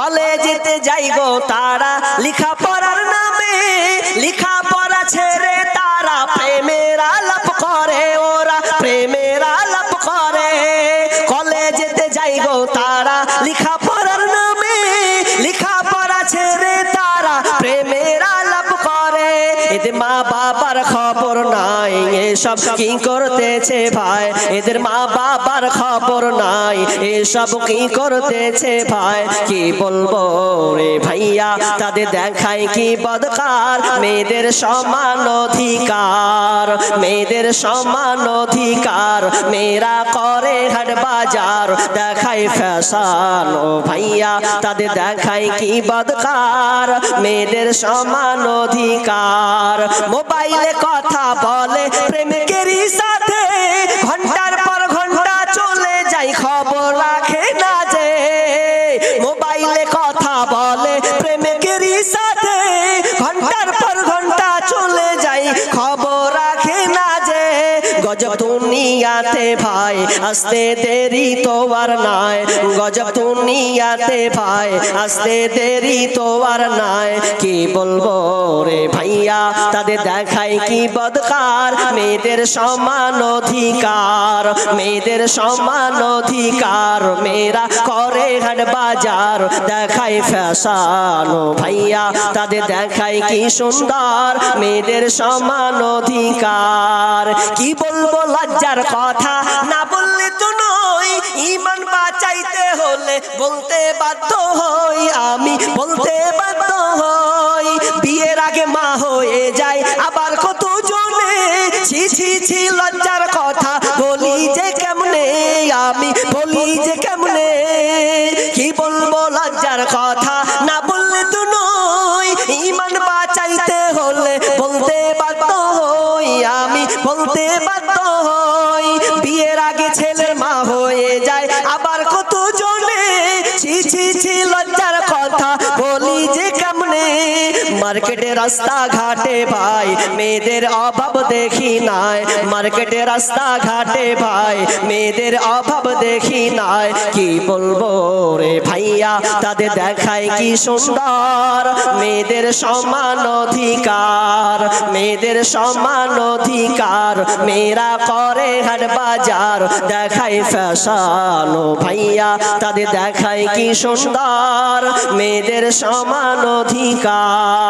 কলেজেতে যাই গো তারা। লিখা পড়ার নামে লিখা পড়া ছেড়ে তারা প্রেমের আলাপ এসব কি করতেছে ভাই? এদের মা বাবার খবর নাই। এসব কি করতেছে ভাই? কি বলব রে ভাইয়া? তাদের দেখায় কি বদকার? মেয়েদের সমান অধিকার। মেয়েদের সমান অধিকার। মেয়েরা করে হাট বাজার। দেখায় ফ্যাশন ও ভাইয়া, তাদের দেখায় কি বদকার? মেয়েদের সমান অধিকার। মোবাইলে কথা বলে প্রেমিকেরই দুনিয়াতে ভাই, আসতে দেরি তো আর নাই। গজব দুনিয়াতে ভাই, আসতে দেরি তো আর নাই। কি বলব রে ভাইয়া, তাদের দেখায় কি বদকার? মেয়েদের সমান অধিকার, মেয়েদের সমান অধিকার। মেয়েরা করে হাট বাজার, দেখায় ফ্যাশন ভাইয়া, তাদের দেখাই কি সুন্দর? মেয়েদের সমান অধিকার। কি বলব লজ্জার কথা না বললে তো নয় ইমান বাঁচাইতে হলে বলতে বাধ্য হই। আমি বলতে বাধ্য হই। বিয়ের আগে মা হয়ে যায়, আবার কত জনে ছি ছি ছি, লজ্জার বলতে বাধ্য বিয়ের আগে ছেলের মা হয়ে যায়। আবার কত জনে ছি ছি ছি লজ্জার মার্কেটে রাস্তা ঘাটে ভাই, মেয়েদের অভাব দেখি নাই। মার্কেটে রাস্তা ঘাটে ভাই, মেয়েদের অভাব দেখি নাই। কি বলব রে ভাইয়া, তাদের দেখায় কি সুন্দর? মেয়েদের সমান অধিকার, মেয়েদের সমান অধিকার। মেয়েরা করে হাট বাজার, দেখায় ফ্যাশন ভাইয়া, তাদের দেখায় কি সুন্দর? মেয়েদের সমান অধিকার।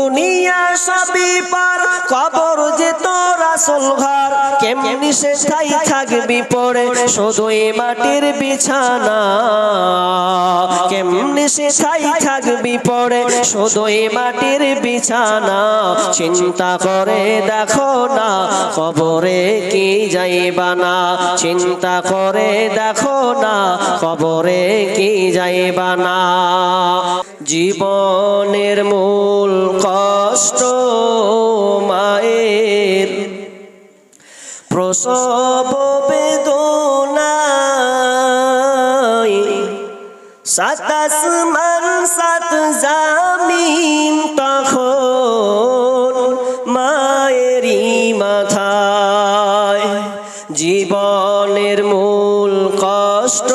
ঘর কেমনি সে থাকবি শুধু মাটির বিছানা? কেমনি সে থাকবি শুধু মাটির বিছানা? চিন্তা করে দেখো না, কবরে কি যাইবা না? চিন্তা করে দেখো না, কবরে কি যাইবা না? জীবনের মূল কষ্ট প্রসব বেদনায় সাতাস মান সাত জামিন তখন মায়েরই মাথায় জীবনের মূল কষ্ট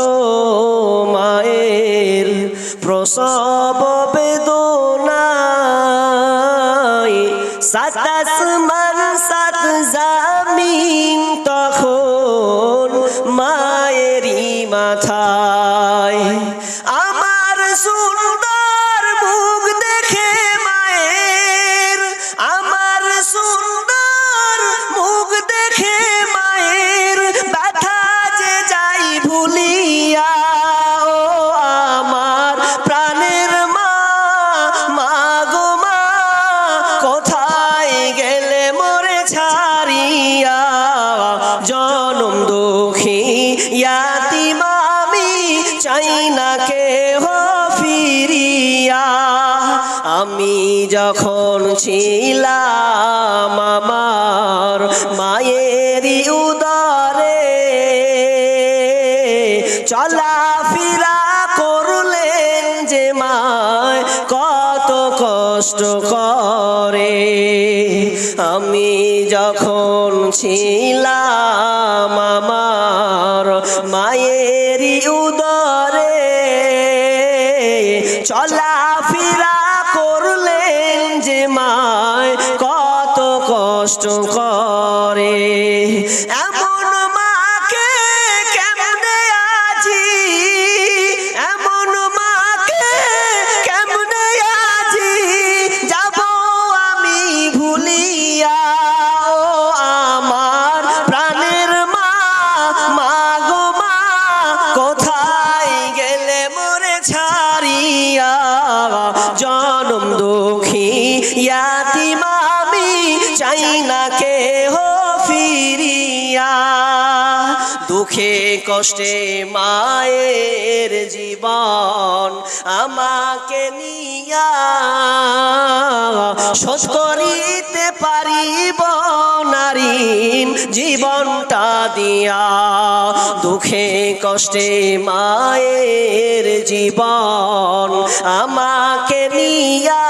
আমি যখন ছিলাম আমার মায়েরই উদারে চলা কষ্টে মায়ের জীবন আমাকে নিয়া শোধ করিতে পারিব নারীন জীবনটা দিয়া। দুঃখে কষ্টে মায়ের জীবন আমাকে নিয়া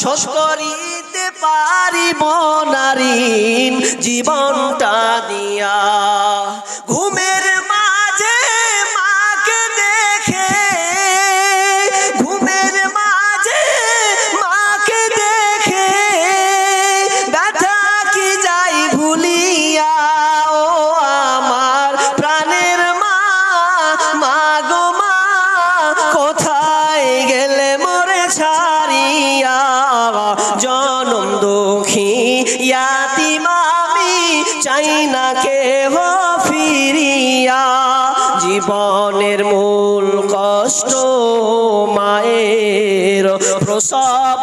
শোধ করিতে পারিব নারীন জীবনটা দিয়া। জনম দুঃখী ইয়াতিম আমি চাই না কে হো ফিরিয়া। জীবনের মূল কষ্ট মায়ের প্রসব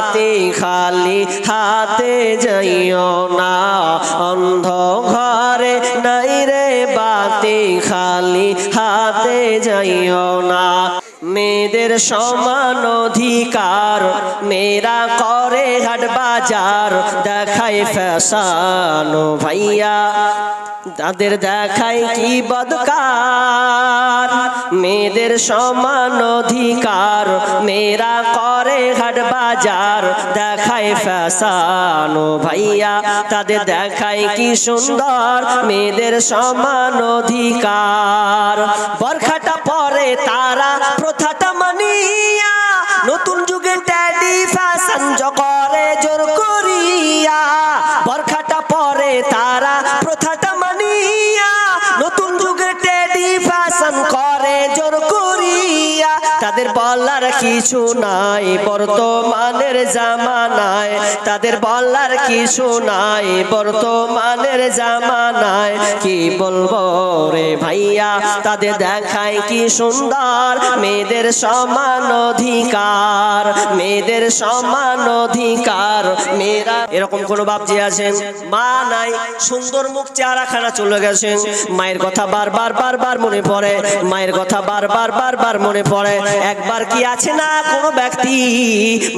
বাতি খালি হাতে যাইও না। অন্ধ ঘরে নাই রে বাতি, খালি হাতে যাইও না। মেয়েদের সমান অধিকার, মেয়েরা করে হাট বাজার, দেখায় ফ্যাশন ভাইয়া। তাদের দেখায় কি বদকার? মেয়েদের সমান অধিকার, মেয়েরা করে হাট বাজার। দেখায় ফ্যাশন ভাইয়া, তাদের দেখায় কি সুন্দর? মেয়েদের সমান অধিকার। বরখাটা পরে তারা প্রথাটা বলার কিছু নাই, বর্তমানের জামানায়। তাদের বলার কিছু নাই, বর্তমানের জামানায়। কি বলব রে ভাইয়া, তাদের দেখায় কি সুন্দর। মেয়েদের সমান অধিকার, মেয়েদের সমান অধিকার। মেয়েরা, এরকম কোন বাপজি আছেন? মা নাই, সুন্দর মুখ চেহারাখানা চলে গেছেন। মায়ের কথা বারবার বারবার মনে পড়ে। মায়ের কথা বারবার বারবার মনে পড়ে। একবার কি আছে না কোনো ব্যক্তি?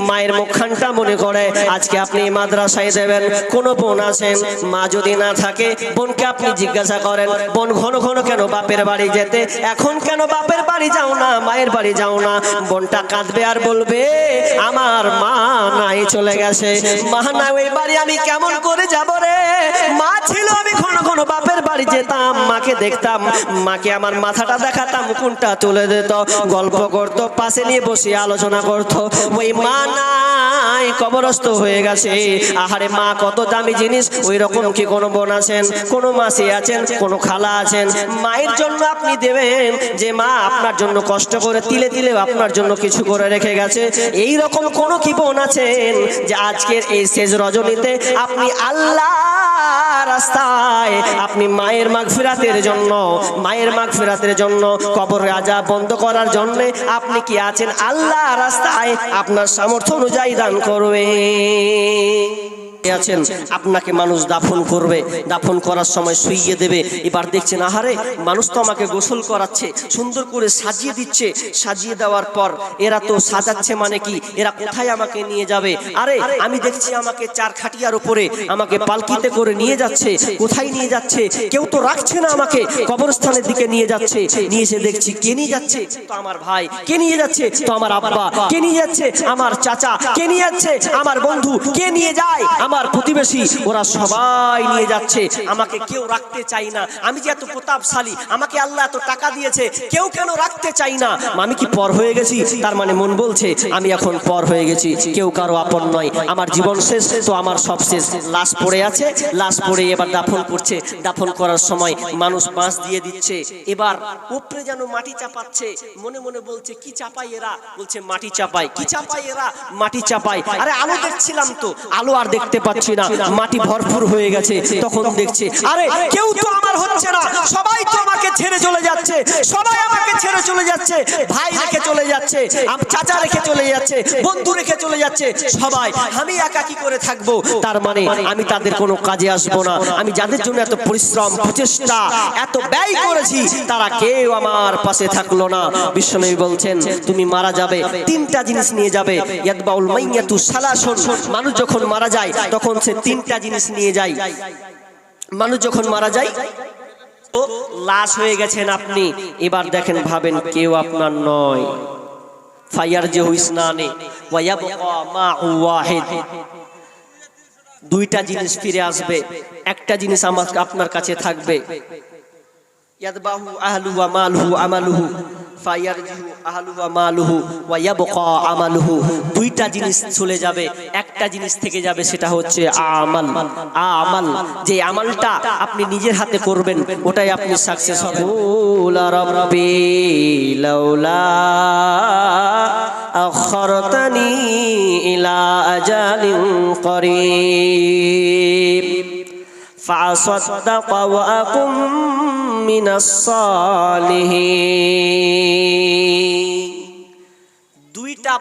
মায়ের মুখখানটা মনে করে, আজকে আপনি মাদ্রাসায় দেবেন, কোন বোন আছেন মা যদি না থাকে, বোনকে আপনি জিজ্ঞাসা করেন, বোন ঘন ঘন কেন বাপের বাড়ি যেতে? এখন কেন বাপের বাড়ি যাও না, মায়ের বাড়ি যাও না? বোনটা কাঁদবে আর বলবে, আমার মা নাই চলে গেছে। মা না ওই বাড়ি আমি কেমন করে যাব রে? মা ছিল, আমি ঘন ঘন বাপের বাড়ি যেতাম, মাকে দেখতাম। মাকে আমার মাথাটা দেখাতাম, কোনটা তুলে দিত? গল্প করতো পাশে নিয়ে বসে আলোচনা করতো। ওই মা নাই, কবরস্থ হয়ে গেছে। আহারে মা, কত দামি জিনিস ওই রকম কি কোনো বোন আছেন? কোনো মাসি আছেন, কোনো খালা আছেন? মায়ের জন্য আপনি দেবেন, যে মা আপনার জন্য কষ্ট করে তিলে তিলে আপনার জন্য কিছু করে রেখে গেছে। এই রকম কোনো কি বোন আছেন? যে আজকের এই শেষ রজনীতে আপনি আল্লাহ রাস্তায় আপনি মায়ের মাগ ফিরাতের জন্য, মায়ের মাগ ফিরাতের জন্য কবর রাজা বন্ধ করার জন্য আপনি কি আছেন? আল্লাহ রাস্তায় আপনার সামর্থ্য অনুযায়ী দান করবে। আছেন, আপনাকে মানুষ দাফন করবে, দাফন করার সময় শুইয়ে দেবে। এবার দেখছেন, আহারে, মানুষ তো আমাকে গোসল করাচ্ছে, সুন্দর করে সাজিয়ে দিচ্ছে। সাজিয়ে দেওয়ার পর এরা তো সাজাচ্ছে মানে কি? এরা কোথায় আমাকে নিয়ে যাবে? আরে, আমি দেখছি আমাকে চার খাটিয়ার উপরে আমাকে পালকিতে করে নিয়ে যাচ্ছে। কোথায় নিয়ে যাচ্ছে? কেউ তো রাখছে না আমাকে, কবরস্থানের দিকে নিয়ে যাচ্ছে। নিয়ে এসে দেখছি, কে নিয়ে যাচ্ছে? তো আমার ভাই, কে নিয়ে যাচ্ছে? তো আমার আব্বা, কে নিয়ে যাচ্ছে? আমার চাচা, কে নিয়ে যাচ্ছে? আমার বন্ধু, কে নিয়ে যায়? আমার প্রতিবেশী, ওরা সবাই নিয়ে যাচ্ছে। আমাকে কেউ রাখতে চাই না। আমি যে এত প্রতাপশালী, আমাকে আল্লাহ এত টাকা দিয়েছে, কেউ কেন রাখতে চাই না? আমি কি পর হয়ে গেছি? তার মানে মন বলছে, আমি এখন পর হয়ে গেছি। কেউ কারও আপন নয়। আমার জীবন শেষ, তো আমার সব শেষ। লাশ পড়ে আছে, লাশ পড়ে এবার দাফন করছে। দাফন করার সময় মানুষ বাঁশ দিয়ে দিচ্ছে। এবার উপরে যেন মাটি চাপাচ্ছে। মনে মনে বলছে, কি চাপাই এরা? বলছে, মাটি চাপাই কি চাপাই এরা? মাটি চাপাই আরে আলো দেখছিলাম তো। আলো আর দেখতে পাচ্ছি না। মাটি ভরপুর হয়ে গেছে। তখন দেখছে, আরে, কেউ তো আমার হচ্ছে না। সবাই তো আমাকে ছেড়ে চলে যাচ্ছে। সবাই আমাকে ছেড়ে চলে যাচ্ছে। ভাই রেখে চলে যাচ্ছে। চাচা রেখে চলে যাচ্ছে। বন্ধু রেখে চলে যাচ্ছে। সবাই, আমি একা কি করে থাকব? তার মানে আমি তাদের কোনো কাজে আসব না। আমি যাদের জন্য এত পরিশ্রম, প্রচেষ্টা, এত ব্যয় করেছি, তারা কেউ আমার পাশে থাকল না। বিশ্বনবী বলছেন, তুমি মারা যাবে, তিনটা জিনিস নিয়ে যাবে। ইয়াদবাউল মাইয়াতু সালাসুন। মানুষ যখন মারা যায় তখন সে তিনটা জিনিস নিয়ে যায়। মানুষ যখন মারা যায়, ও লাশ হয়ে গেছেন আপনি। এবার দেখেন, ভাবেন কেউ আপনার নয়। ফায়ার যে ওয়াহিদ। দুইটা জিনিস ফিরে আসবে। একটা জিনিস আমার আপনার কাছে থাকবে। ইয়াদবাহু আহলু ওয়া মালহু আমালুহু। ফায়ারজিহু আহলু ওয়া মালুহু ওয়া ইয়াবকা আমালুহু দুইটা জিনিস চলে যাবে একটা জিনিস থেকে যাবে সেটা হচ্ছে আমাল আমাল যে আমালটা আপনি নিজের হাতে করবেন ওটাই আপনি সাকসেস হবেন ওলা রাব্বি লাউলা আখরতানি ইলা আজালিন করিব فأصدق وأكن من الصالحين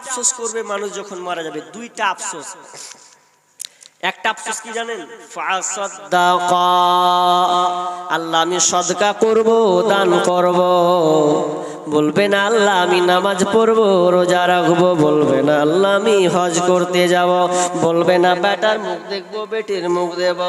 আফসোস করবে মানুষ যখন মারা যাবে, দুইটা আফসোস। একটা আফসোস কি জানেন? আল্লাহ, আমি সদকা করব, দান করব। বলবেন আল্লাহ, আমি নামাজ পড়ব, রোজা রাখব। বলবেন আল্লাহ, আমি হজ করতে যাব। বলবে না, বেটার মুখ দেখব, বেটির মুখ দেব।